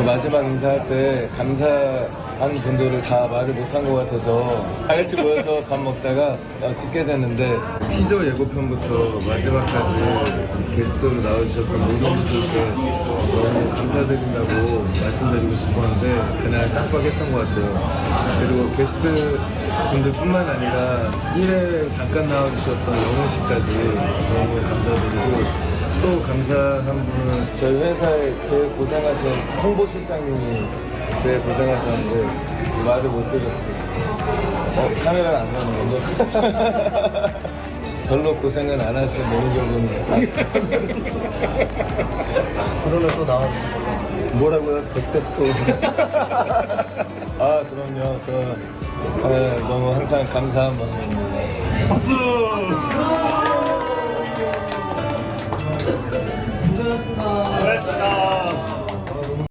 그 마지막 인사할 때 감사한 분들을 다 말을 못한 것 같아서 다 같이 모여서 밥 먹다가 어, 찍게 됐는데 티저 예고편부터 마지막까지 게스트로 나와주셨던 모든 분들께 너무 감사드린다고 말씀드리고 싶었는데 그날 깜빡했던 것 같아요. 그리고 게스트 분들뿐만 아니라 1회 잠깐 나와주셨던 영훈 씨까지 너무 감사드리고 또 감사한 분은 저희 회사에 제일 고생하신 홍보 실장님이 제일 고생하셨는데 말을 못 드렸어요. 어, 카메라가 안 나오는군요. 별로 고생은 안 하신 매니저분. 그러면 또 나와. 뭐라고요? 백색소. 아, 그럼요. 저 네, 너무 항상 감사한 마음입니다. 박수!